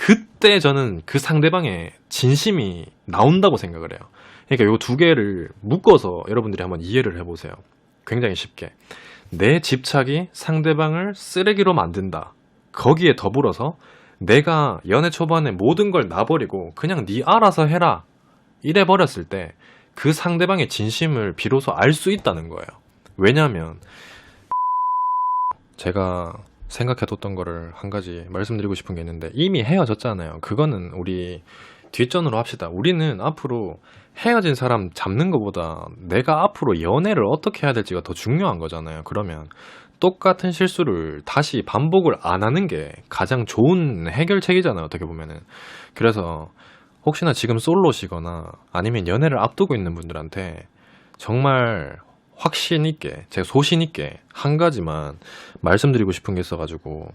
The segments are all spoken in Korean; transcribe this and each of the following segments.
그때 저는 그 상대방의 진심이 나온다고 생각을 해요. 그러니까 요두 개를 묶어서 여러분들이 한번 이해를 해보세요. 굉장히 쉽게. 내 집착이 상대방을 쓰레기로 만든다. 거기에 더불어서 내가 연애 초반에 모든 걸 놔버리고 그냥 네 알아서 해라. 이래 버렸을 때 그 상대방의 진심을 비로소 알 수 있다는 거예요. 왜냐하면 제가 생각해뒀던 거를 한 가지 말씀드리고 싶은 게 있는데 이미 헤어졌잖아요. 그거는 우리 뒷전으로 합시다. 우리는 앞으로 헤어진 사람 잡는 것보다 내가 앞으로 연애를 어떻게 해야 될지가 더 중요한 거잖아요. 그러면 똑같은 실수를 다시 반복을 안 하는 게 가장 좋은 해결책이잖아요. 어떻게 보면은. 그래서 혹시나 지금 솔로시거나 아니면 연애를 앞두고 있는 분들한테 정말 확신 있게, 제가 소신 있게 한 가지만 말씀드리고 싶은 게 있어가지고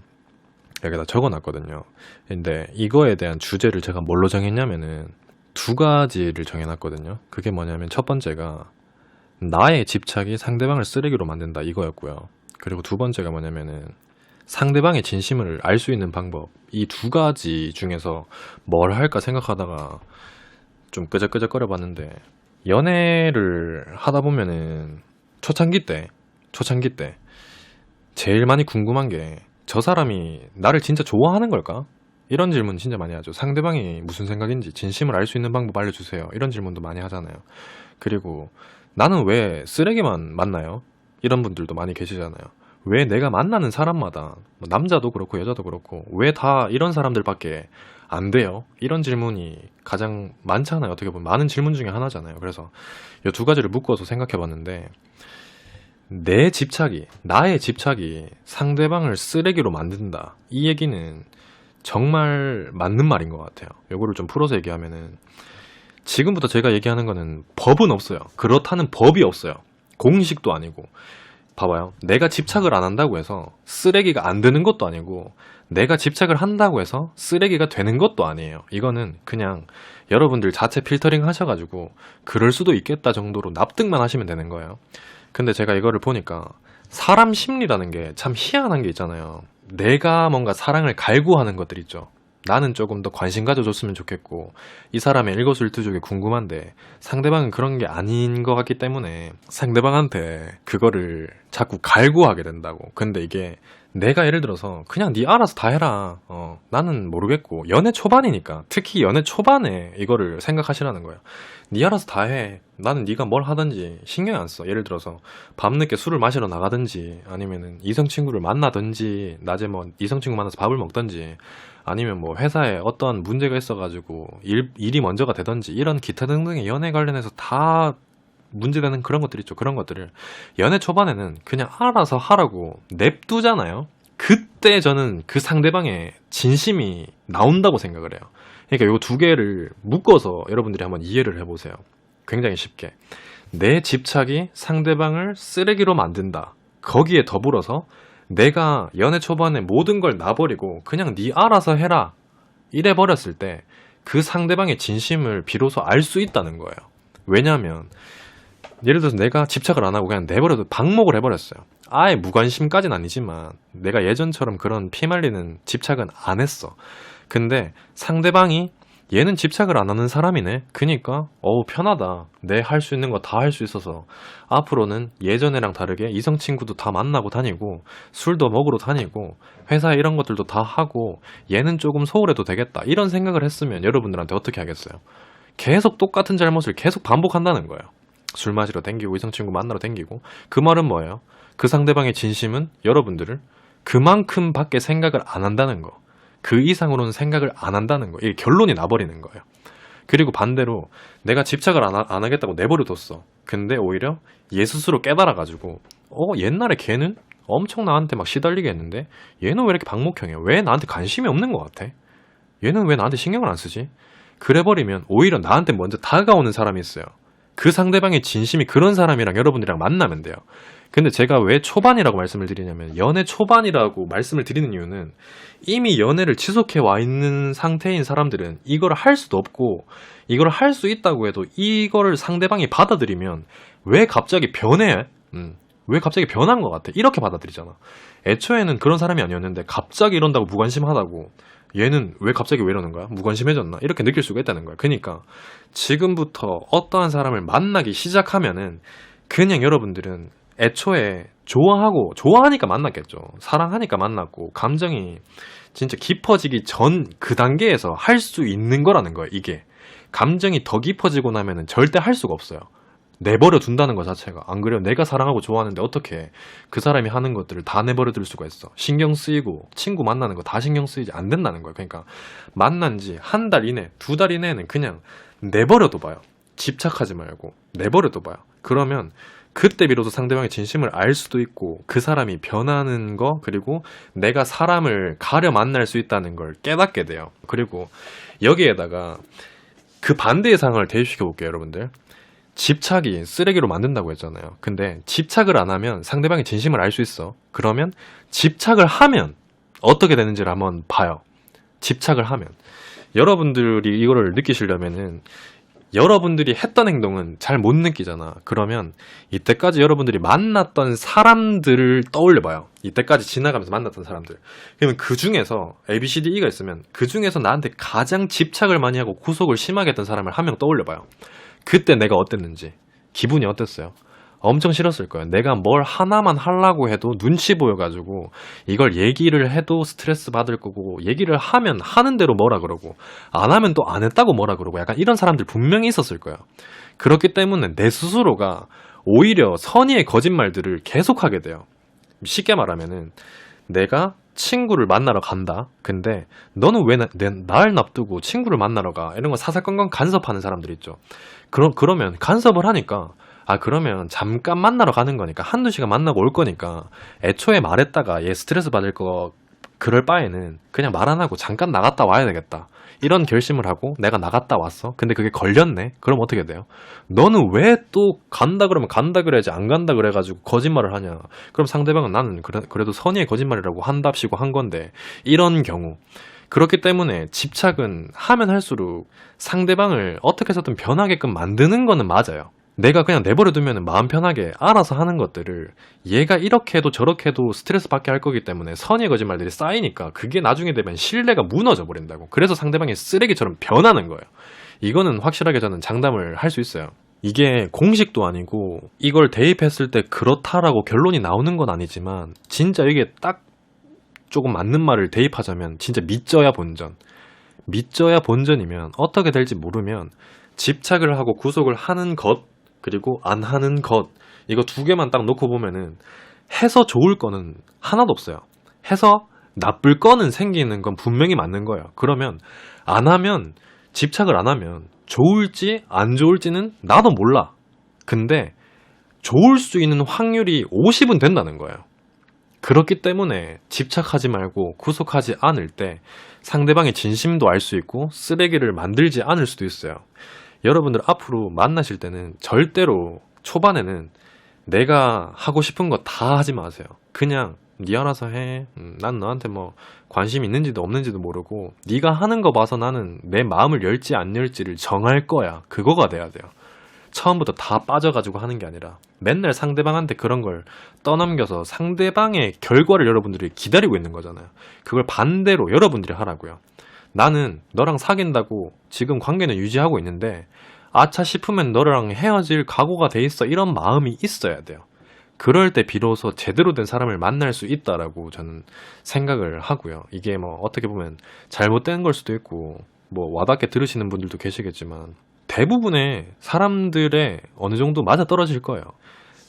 여기다 적어놨거든요. 근데 이거에 대한 주제를 제가 뭘로 정했냐면은 두 가지를 정해놨거든요. 그게 뭐냐면 첫 번째가 나의 집착이 상대방을 쓰레기로 만든다 이거였고요. 그리고 두 번째가 뭐냐면은 상대방의 진심을 알 수 있는 방법 이 두 가지 중에서 뭘 할까 생각하다가 좀 끄적끄적거려 봤는데 연애를 하다 보면은 초창기 때 초창기 때 제일 많이 궁금한 게 저 사람이 나를 진짜 좋아하는 걸까? 이런 질문 진짜 많이 하죠. 상대방이 무슨 생각인지 진심을 알 수 있는 방법 알려주세요. 이런 질문도 많이 하잖아요. 그리고 나는 왜 쓰레기만 만나요? 이런 분들도 많이 계시잖아요. 왜 내가 만나는 사람마다 뭐 남자도 그렇고 여자도 그렇고 왜 다 이런 사람들밖에 안 돼요? 이런 질문이 가장 많잖아요. 어떻게 보면 많은 질문 중에 하나잖아요. 그래서 이 두 가지를 묶어서 생각해 봤는데 내 집착이 나의 집착이 상대방을 쓰레기로 만든다. 이 얘기는 정말 맞는 말인 것 같아요. 요거를 좀 풀어서 얘기하면은 지금부터 제가 얘기하는 거는 법은 없어요. 그렇다는 법이 없어요. 공식도 아니고. 봐봐요. 내가 집착을 안 한다고 해서 쓰레기가 안 되는 것도 아니고 내가 집착을 한다고 해서 쓰레기가 되는 것도 아니에요. 이거는 그냥 여러분들 자체 필터링 하셔가지고 그럴 수도 있겠다 정도로 납득만 하시면 되는 거예요. 근데 제가 이거를 보니까 사람 심리라는 게 참 희한한 게 있잖아요. 내가 뭔가 사랑을 갈구하는 것들 있죠. 나는 조금 더 관심 가져줬으면 좋겠고 이 사람의 일거수일투족이 궁금한데 상대방은 그런 게 아닌 것 같기 때문에 상대방한테 그거를 자꾸 갈구하게 된다고. 근데 이게 내가 예를 들어서 그냥 네 알아서 다 해라. 어, 나는 모르겠고 연애 초반이니까 특히 연애 초반에 이거를 생각하시라는 거예요. 네 알아서 다 해. 나는 네가 뭘 하든지 신경 안 써. 예를 들어서 밤늦게 술을 마시러 나가든지 아니면은 이성 친구를 만나든지 낮에 뭐 이성 친구 만나서 밥을 먹든지 아니면 뭐 회사에 어떤 문제가 있어가지고 일, 일이 먼저가 되든지 이런 기타 등등의 연애 관련해서 다 문제되는 그런 것들 있죠. 그런 것들을 연애 초반에는 그냥 알아서 하라고 냅두잖아요. 그때 저는 그 상대방의 진심이 나온다고 생각을 해요. 그러니까 요 두 개를 묶어서 여러분들이 한번 이해를 해보세요. 굉장히 쉽게. 내 집착이 상대방을 쓰레기로 만든다. 거기에 더불어서 내가 연애 초반에 모든 걸 놔버리고 그냥 네 알아서 해라. 이래 버렸을 때 그 상대방의 진심을 비로소 알 수 있다는 거예요. 왜냐하면 예를 들어서 내가 집착을 안 하고 그냥 내버려도 방목을 해버렸어요. 아예 무관심까지는 아니지만 내가 예전처럼 그런 피말리는 집착은 안 했어. 근데 상대방이 얘는 집착을 안 하는 사람이네. 그니까 어우 편하다. 내 할 수 있는 거 다 할 수 있어서 앞으로는 예전이랑 다르게 이성 친구도 다 만나고 다니고 술도 먹으러 다니고 회사에 이런 것들도 다 하고 얘는 조금 소홀해도 되겠다. 이런 생각을 했으면 여러분들한테 어떻게 하겠어요? 계속 똑같은 잘못을 계속 반복한다는 거예요. 술 마시러 댕기고 이성 친구 만나러 댕기고 그 말은 뭐예요? 그 상대방의 진심은 여러분들을 그만큼 밖에 생각을 안 한다는 거. 그 이상으로는 생각을 안 한다는 거. 이게 결론이 나버리는 거예요. 그리고 반대로 내가 집착을 안, 하, 안 하겠다고 내버려뒀어. 근데 오히려 얘 스스로 깨달아가지고 어 옛날에 걔는 엄청 나한테 막 시달리게 했는데 얘는 왜 이렇게 방목형이야? 왜 나한테 관심이 없는 것 같아? 얘는 왜 나한테 신경을 안 쓰지? 그래버리면 오히려 나한테 먼저 다가오는 사람이 있어요. 그 상대방의 진심이 그런 사람이랑 여러분들이랑 만나면 돼요. 근데 제가 왜 초반이라고 말씀을 드리냐면 연애 초반이라고 말씀을 드리는 이유는 이미 연애를 지속해 와 있는 상태인 사람들은 이걸 할 수도 없고 이걸 할 수 있다고 해도 이거를 상대방이 받아들이면 왜 갑자기 변해? 음, 왜 갑자기 변한 것 같아? 이렇게 받아들이잖아. 애초에는 그런 사람이 아니었는데 갑자기 이런다고 무관심하다고 얘는 왜 갑자기 왜 이러는 거야? 무관심해졌나? 이렇게 느낄 수가 있다는 거야. 그러니까 지금부터 어떠한 사람을 만나기 시작하면은 그냥 여러분들은 애초에 좋아하고 좋아하니까 만났겠죠. 사랑하니까 만났고 감정이 진짜 깊어지기 전 그 단계에서 할 수 있는 거라는 거예요. 이게 감정이 더 깊어지고 나면은 절대 할 수가 없어요. 내버려 둔다는 것 자체가 안 그래요. 내가 사랑하고 좋아하는데 어떻게 그 사람이 하는 것들을 다 내버려 둘 수가 있어. 신경 쓰이고 친구 만나는 거 다 신경 쓰이지 안 된다는 거예요. 그러니까 만난 지 한 달 이내 두 달 이내는 그냥 내버려 둬 봐요. 집착하지 말고 내버려 둬 봐요. 그러면 그때 비로소 상대방의 진심을 알 수도 있고 그 사람이 변하는 거 그리고 내가 사람을 가려 만날 수 있다는 걸 깨닫게 돼요. 그리고 여기에다가 그 반대의 상황을 대입시켜 볼게요 여러분들 집착이 쓰레기로 만든다고 했잖아요. 근데 집착을 안 하면 상대방의 진심을 알 수 있어. 그러면 집착을 하면 어떻게 되는지를 한번 봐요. 집착을 하면. 여러분들이 이거를 느끼시려면은 여러분들이 했던 행동은 잘 못 느끼잖아. 그러면 이때까지 여러분들이 만났던 사람들을 떠올려 봐요. 이때까지 지나가면서 만났던 사람들. 그러면 그 중에서 A, B, C, D, E가 있으면 그 중에서 나한테 가장 집착을 많이 하고 구속을 심하게 했던 사람을 한 명 떠올려 봐요. 그때 내가 어땠는지 기분이 어땠어요? 엄청 싫었을 거예요. 내가 뭘 하나만 하려고 해도 눈치 보여가지고 이걸 얘기를 해도 스트레스 받을 거고 얘기를 하면 하는 대로 뭐라 그러고 안 하면 또 안 했다고 뭐라 그러고 약간 이런 사람들 분명히 있었을 거예요. 그렇기 때문에 내 스스로가 오히려 선의의 거짓말들을 계속하게 돼요. 쉽게 말하면은 내가 친구를 만나러 간다. 근데 너는 왜 날 납두고 친구를 만나러 가? 이런 거 사사건건 간섭하는 사람들 있죠. 그럼 그러면 간섭을 하니까 아 그러면 잠깐 만나러 가는 거니까 한두 시간 만나고 올 거니까 애초에 말했다가 얘 스트레스 받을 거 그럴 바에는 그냥 말 안 하고 잠깐 나갔다 와야 되겠다. 이런 결심을 하고 내가 나갔다 왔어. 근데 그게 걸렸네. 그럼 어떻게 돼요? 너는 왜 또 간다 그러면 간다 그래야지 안 간다 그래가지고 거짓말을 하냐? 그럼 상대방은 나는 그래, 그래도 선의의 거짓말이라고 한답시고 한 건데 이런 경우 그렇기 때문에 집착은 하면 할수록 상대방을 어떻게 해서든 변하게끔 만드는 거는 맞아요. 내가 그냥 내버려 두면 마음 편하게 알아서 하는 것들을 얘가 이렇게 해도 저렇게 해도 스트레스 받게 할 거기 때문에 선의 거짓말들이 쌓이니까 그게 나중에 되면 신뢰가 무너져 버린다고. 그래서 상대방이 쓰레기처럼 변하는 거예요. 이거는 확실하게 저는 장담을 할 수 있어요. 이게 공식도 아니고 이걸 대입했을 때 그렇다라고 결론이 나오는 건 아니지만 진짜 이게 딱 조금 맞는 말을 대입하자면 진짜 믿져야 본전. 믿져야 본전이면 어떻게 될지 모르면 집착을 하고 구속을 하는 것 그리고 안 하는 것 이거 두 개만 딱 놓고 보면은 해서 좋을 거는 하나도 없어요. 해서 나쁠 거는 생기는 건 분명히 맞는 거예요. 그러면 안 하면 집착을 안 하면 좋을지 안 좋을지는 나도 몰라. 근데 좋을 수 있는 확률이 50은 된다는 거예요. 그렇기 때문에 집착하지 말고 구속하지 않을 때 상대방의 진심도 알 수 있고 쓰레기를 만들지 않을 수도 있어요. 여러분들 앞으로 만나실 때는 절대로 초반에는 내가 하고 싶은 거 다 하지 마세요. 그냥 네 알아서 해. 음, 난 너한테 뭐 관심 있는지도 없는지도 모르고 네가 하는 거 봐서 나는 내 마음을 열지 안 열지를 정할 거야. 그거가 돼야 돼요. 처음부터 다 빠져가지고 하는 게 아니라 맨날 상대방한테 그런 걸 떠넘겨서 상대방의 결과를 여러분들이 기다리고 있는 거잖아요. 그걸 반대로 여러분들이 하라고요. 나는 너랑 사귄다고 지금 관계는 유지하고 있는데 아차 싶으면 너랑 헤어질 각오가 돼 있어 이런 마음이 있어야 돼요. 그럴 때 비로소 제대로 된 사람을 만날 수 있다라고 저는 생각을 하고요. 이게 뭐 어떻게 보면 잘못된 걸 수도 있고 뭐 와닿게 들으시는 분들도 계시겠지만 대부분의 사람들의 어느 정도 맞아 떨어질 거예요.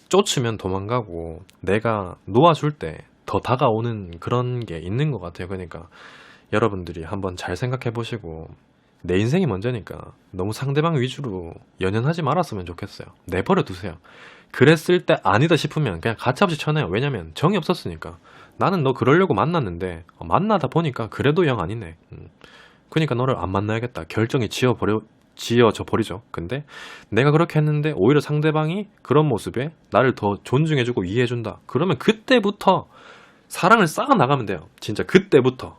쫓으면 도망가고 내가 놓아줄 때 더 다가오는 그런 게 있는 것 같아요. 그러니까 여러분들이 한번 잘 생각해 보시고 내 인생이 먼저니까 너무 상대방 위주로 연연하지 말았으면 좋겠어요. 내버려 두세요. 그랬을 때 아니다 싶으면 그냥 가차없이 쳐내요. 왜냐면 정이 없었으니까. 나는 너 그러려고 만났는데 어, 만나다 보니까 그래도 영 아니네. 음. 그러니까 너를 안 만나야겠다. 결정이 지어버려 지어져 버리죠. 근데 내가 그렇게 했는데 오히려 상대방이 그런 모습에 나를 더 존중해주고 이해해준다. 그러면 그때부터 사랑을 쌓아 나가면 돼요. 진짜 그때부터.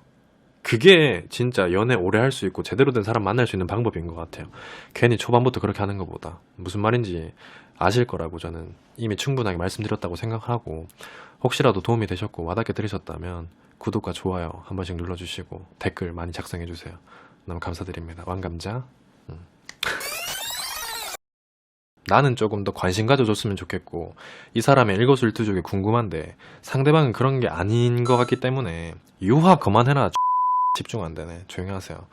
그게 진짜 연애 오래 할 수 있고 제대로 된 사람 만날 수 있는 방법인 것 같아요. 괜히 초반부터 그렇게 하는 것보다 무슨 말인지 아실 거라고 저는 이미 충분하게 말씀드렸다고 생각하고 혹시라도 도움이 되셨고 와닿게 들으셨다면 구독과 좋아요 한 번씩 눌러주시고 댓글 많이 작성해주세요. 너무 감사드립니다. 왕감자. 음. 나는 조금 더 관심 가져줬으면 좋겠고 이 사람의 일거수일투족이 궁금한데 상대방은 그런 게 아닌 것 같기 때문에 유화 그만해라 집중 안 되네. 조용히 하세요.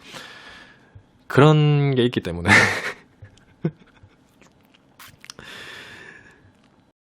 그런 게 있기 때문에